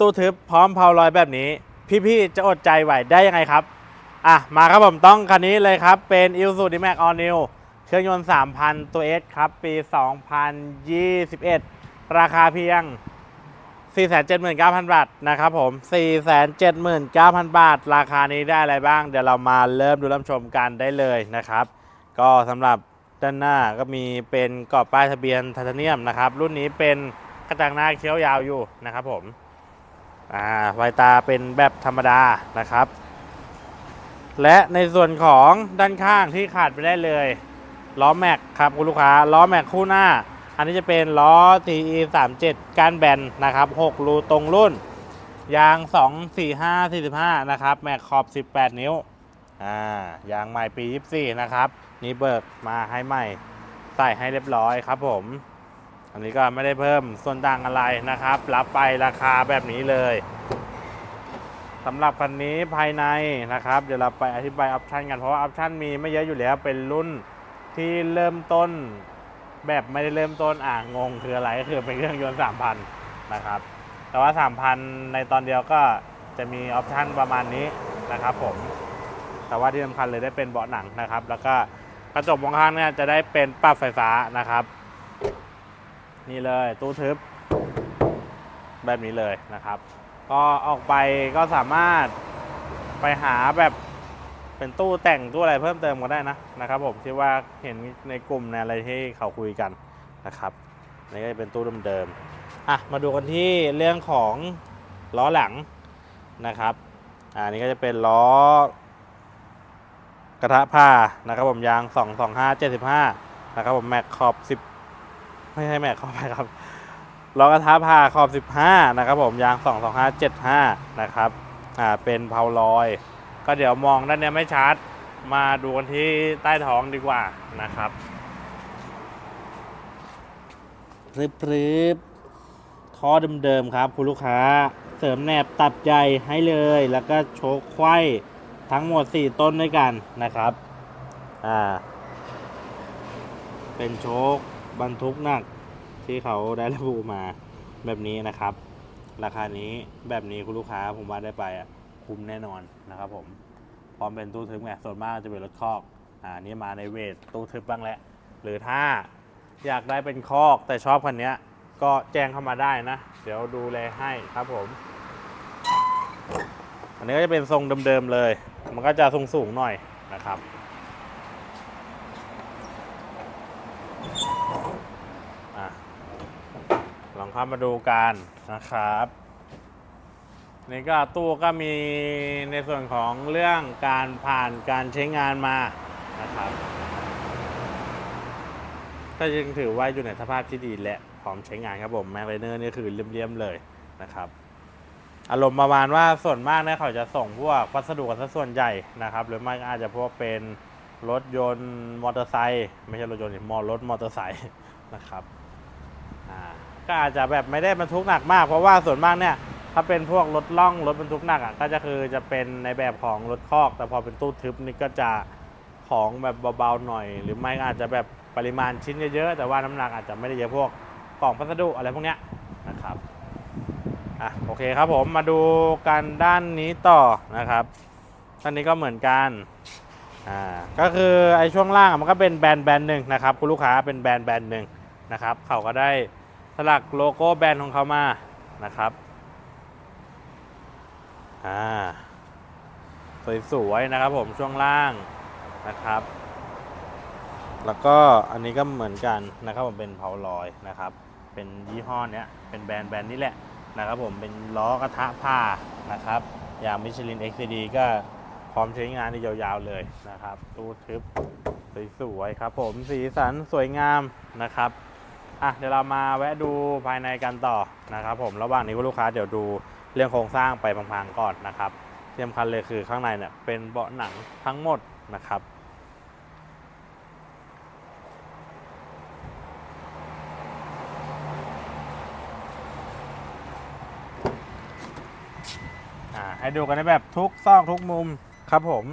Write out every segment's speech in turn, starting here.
ตู้ทึบพร้อมเพาลอยแบบนี้ พี่ๆจะอดใจไหวได้ยังไงครับ อะ มาครับผมต้องคันนี้เลยครับ เป็น i l s u d D-Max All New เครื่องยนต์ 3,000 ตัว S ครับ ปี 2021 ราคาเพียง 479,000 บาทนะครับผม 479,000 บาท ราคานี้ได้อะไรบ้าง เดี๋ยวเรามาเริ่มดูรับชมกันได้เลยนะครับ ก็สำหรับด้านหน้าก็มีเป็นกรอบป้ายทะเบียนไทเทเนียมนะครับ รุ่นนี้เป็นกระจังหน้าเคี้ยวยาวอยู่นะครับผม อ่าไวตาเป็นแบบธรรมดานะครับ และในส่วนของด้านข้างที่ขาดไปได้เลยล้อแม็กครับคุณลูกค้าล้อแม็กคู่หน้า อันนี้จะเป็นล้อ TE 3 7กานแบนนะครับ6รูตรงรุ่น ยาง 2 4 5 45 นะครับ แม็กขอบ 18 นิ้วอ่ายางใหม่ปี 24 นะครับ นี่เบิกมาให้ใหม่ ใส่ให้เรียบร้อยครับผม นนี้ก็ไม่ได้เพิ่มส่วนต่างอะไรนะครับ รับไปราคาแบบนี้เลยสำหรับคันนี้ภายในนะครับ เดี๋ยวเราไปอธิบายออปชันกันเพราะว่าออปชันมีไม่เยอะอยู่แล้วเป็นรุ่นที่เริ่มต้นแบบไม่ได้เริ่มต้นอ่างงคืออะไรก็คือเป็นเครื่องยนต์3,000นะครับ แต่ว่า3,000ในตอนเดียวก็จะมีออปชันประมาณนี้นะครับผมแต่ว่าที่สำคัญเลยได้เป็นเบาะหนังนะครับ แล้วก็กระจกมองข้างเนี่ยจะได้เป็นปรับไฟฟ้านะครับ นี่เลยตู้ทึบ แบบนี้เลยนะครับ ก็ออกไปก็สามารถไปหาแบบเป็นตู้แต่งตู้อะไรเพิ่มเติมก็ได้นะนะครับผมที่ว่าเห็นในกลุ่มในอะไรที่เขาคุยกันนะครับนี่ก็จะเป็นตู้เดิมๆอะมาดูกันที่เรื่องของล้อหลังนะครับอ่านี่ก็จะเป็นล้อกระทะผ้านะครับผมยาง 225 75 นะครับผมแม็กขอบ10 ไม่ใช่แม็กขอบไปครับล้อกระทะผ่าขอบ 15 นะครับผมยาง 22575 นะครับอ่าเป็นเพาลอย ก็เดี๋ยวมองด้านเนี้ยไม่ชัด มาดูกันที่ใต้ท้องดีกว่านะครับพรึบพรึบท่อเดิมๆครับ คุณลูกค้าเสริมแหนบตัดใหญ่ให้เลย แล้วก็โชคไขว้ทั้งหมด 4 ต้นด้วยกันนะครับ อ่า เป็นโชค บรรทุกหนักที่เขาได้ระบุมาแบบนี้นะครับ ราคานี้แบบนี้คุณลูกค้าผมว่าได้ไปอะคุ้มแน่นอนนะครับผมพร้อมเป็นตู้ทึบไงส่วนมากจะเป็นรถคอกอ่านี่มาในเวทตู้ทึบบ้างแหละ หรือถ้าอยากได้เป็นคอกแต่ชอบคันนี้ก็แจ้งเข้ามาได้นะ เดี๋ยวดูแลให้ครับผม อันนี้ก็จะเป็นทรงเดิมๆเลย มันก็จะทรงสูงหน่อยนะครับ อะ ลองเข้ามาดูกันนะครับนี่ก็ตู้ก็มีในส่วนของเรื่องการผ่านการใช้งานมานะครับก็ยังถือว่าอยู่ในสภาพที่ดีและพร้อมใช้งานครับผมแม็กไลเนอร์นี่คือเลี่ยมๆเลยนะครับอารมณ์ประมาณว่าส่วนมากเนี่ยเขาจะส่งพวกวัสดุกันซะส่วนใหญ่นะครับ หรือไม่ก็อาจจะพวกเป็นรถยนต์มอเตอร์ไซค์ไม่ใช่รถยนต์มอรถมอเตอร์ไซค์นะครับอ่า ก็อาจจะแบบไม่ได้บรรทุกหนักมาก เพราะว่าส่วนมากเนี่ยถ้าเป็นพวกรถล่องรถบรรทุกหนักอะก็จะคือจะเป็นในแบบของรถคอก แต่พอเป็นตู้ทึบนี่ก็จะของแบบเบาๆหน่อย หรือไม่อาจจะแบบปริมาณชิ้นเยอะๆแต่ว่าน้ำหนักอาจจะไม่ได้เยอะพวกกล่องพัสดุอะไรพวกเนี้ยนะครับอะโอเคครับผมมาดูกันด้านนี้ต่อนะครับด้านนี้ก็เหมือนกันอ่าก็คือไอ้ช่วงล่างมันก็เป็นแบรนด์แบรนด์หนึ่งนะครับคุณลูกค้าเป็นแบรนด์แบรนด์หนึ่งนะครับเขาก็ได้ สลักโลโก้แบรนด์ของเขามานะครับอ่าสวยๆนะครับผมช่วงล่างนะครับ แล้วก็อันนี้ก็เหมือนกันนะครับผมเป็นเพาลอยนะครับ เป็นยี่ห้อเนี้ยเป็นแบรนด์แบรนด์นี้แหละนะครับผมเป็นล้อกระทะผ้านะครับอย่างมิชลิน XCD ก็พร้อมใช้งานได้ยาวๆเลยนะครับ ตู้ทึบสวยๆครับผมสีสันสวยงามนะครับ อะเดี๋ยวเรามาแวะดูภายในกันต่อนะครับ ผมระหว่างนี้คุณลูกค้าเดี๋ยวดูเรื่องโครงสร้างไปพังๆก่อนนะครับที่สำคัญเลยคือข้างในเนี่ยเป็นเบาะหนังทั้งหมดนะครับอ่าให้ดูกันในแบบทุกซอกทุกมุมครับผม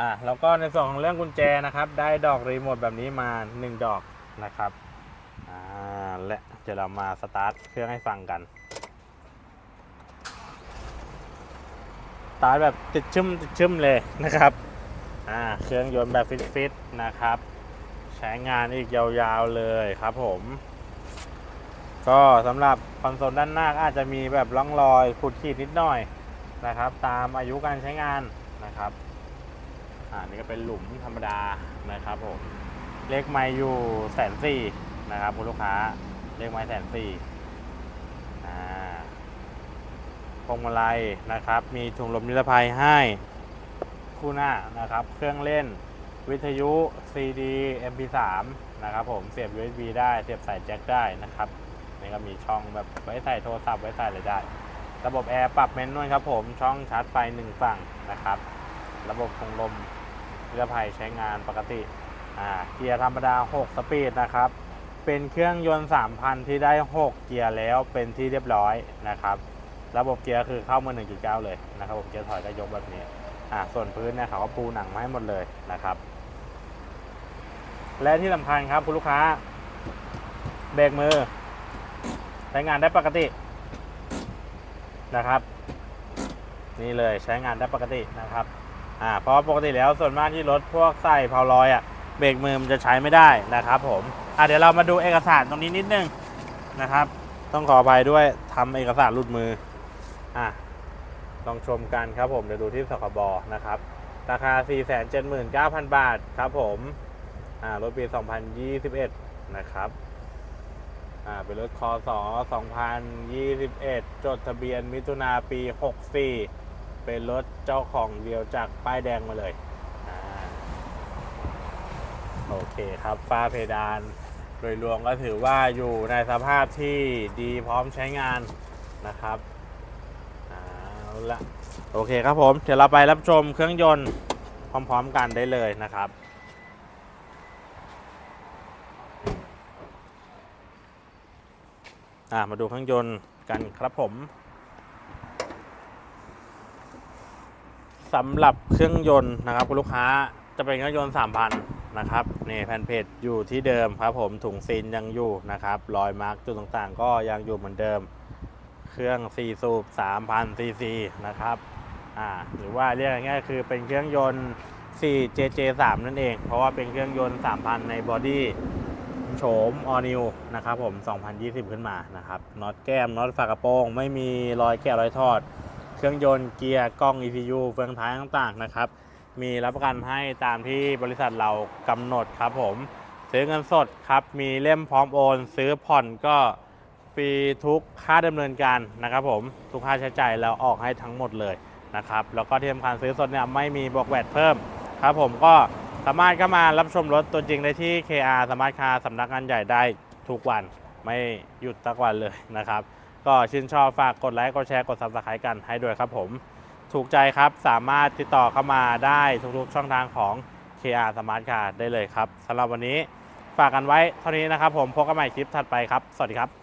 อ่าแล้วก็ในส่วนของเรื่องกุญแจนะครับ ได้ดอกรีโมทแบบนี้มา 1 ดอกนะครับอ่าและจะดี๋ยวเรามาสตาร์ทเครื่องให้ฟังกันสตาร์ทแบบติดชึ่มติดชึ่มเลยนะครับอ่าเครื่องยนต์แบบฟิตๆนะครับ ใช้งานอีกยาวๆเลยครับผมก็สำหรับคอนโซลด้านหน้าอาจจะมีแบบร่องรอยขูดขีดนิดหน่อยนะครับ ตามอายุการใช้งานนะครับ อ่านี่ก็เป็นหลุมธรรมดานะครับผมเลขไม้อยู่แสนสี่นะครับคุณลูกค้าเลขไม้แสนสี่อ่าพวงมาลัยนะครับ มีถุงลมนิรภัยให้คู่หน้านะครับ เครื่องเล่นวิทยุ CD MP3 นะครับผมเสียบ USB ได้เสียบสายแจ็คได้นะครับนี่ก็มีช่องแบบไว้ใส่โทรศัพท์ไว้ใส่อะไรได้ ระบบแอร์ปรับเมนนวลครับผมช่องชาร์จไฟหนึ่งฝั่งนะครับ ระบบคงลมนิรภัยใช้งานปกติเกียร์ธรรมดา 6 สปีดนะครับ เป็นเครื่องยนต์ 3,000 ที่ได้ 6 เกียร์แล้วเป็นที่เรียบร้อยนะครับ ระบบเกียร์คือเข้ามา1.9 เลยนะครับผมเกียร์ถอยก็ยกแบบนี้อ่าส่วนพื้นเนี่ยเขาก็ปูหนังมาให้หมดเลยนะครับ และที่สำคัญครับคุณลูกค้า เบรกมือ ใช้งานได้ปกตินะครับ นี่เลยใช้งานได้ปกตินะครับ อ่าเพราะปกติแล้วส่วนมากที่รถพวกใส่เพาลอยอะ่ะเบรกมือมันจะใช้ไม่ได้นะครับผมอะเดี๋ยวเรามาดูเอกสารตรงนี้นิดนึงนะครับ ต้องขออภัยด้วยทำเอกสารหลุดมืออะลองชมกันครับผมเดี๋ยวดูที่สคบนะครับ ราคา 479,000 บาทครับผมอ่ารถปี 2021 นะครับอ่าเป็นรถคศ2021 จดทะเบียนมิถุนาปี 64 เป็นรถเจ้าของเดียวจากป้ายแดงมาเลยอโอเคครับฟ้าเพดานโดยรวมก็ถือว่าอยู่ในสภาพที่ดีพร้อมใช้งานนะครับเอาละโอเคครับผม เดี๋ยวเราไปรับชมเครื่องยนต์พร้อมๆกันได้เลยนะครับมาดูเครื่องยนต์กันครับผม สำหรับเครื่องยนต์นะครับคุณลูกค้าจะเป็นเครื่องยนต์ 3,000 นะครับนี่แผ่นเพจอยู่ที่เดิมครับผมถุงซีนยังอยู่นะครับรอยมาร์กจุดต่างๆ ก็ยังอยู่เหมือนเดิม เครื่อง4สูบ3,000ซีซีนะครับอ่าหรือว่าเรียกง่ายๆคือเป็นเครื่องยนต์ 4JJ3 นั่นเอง เพราะว่าเป็นเครื่องยนต์ 3,000 ในบอดี้โฉมออนิวนะครับผม 2020 ขึ้นมานะครับน็อตแก้มน็อตฝากระโปรง ไม่มีรอยแกะรอยทอด เครื่องยนต์เกียร์กล้อง ECU เฟืองท้ายต่างๆนะครับ มีรับประกันให้ตามที่บริษัทเรากำหนดครับผม ซื้อเงินสดครับ มีเล่มพร้อมโอน ซื้อผ่อนก็ฟรีทุกค่าดำเนินการนะครับผม ทุกค่าใช้จ่ายเราออกให้ทั้งหมดเลยนะครับ แล้วก็ที่สำคัญซื้อสดเนี่ยไม่มีบวกแวดเพิ่มครับผมก็สามารถก็มารับชมรถตัวจริงได้ที่ KR สมาร์ทคาสำนักงานใหญ่ได้ทุกวันไม่หยุดตักวันเลยนะครับ ก็ชื่นชอบฝากกดไลค์กดแชร์กด subscribe กันให้ด้วยครับผม ถูกใจครับสามารถติดต่อเข้ามาได้ทุกๆช่องทางของ KR Smart Car ได้เลยครับสำหรับวันนี้ฝากกันไว้เท่านี้นะครับผมพบกันใหม่คลิปถัดไปครับ สวัสดีครับ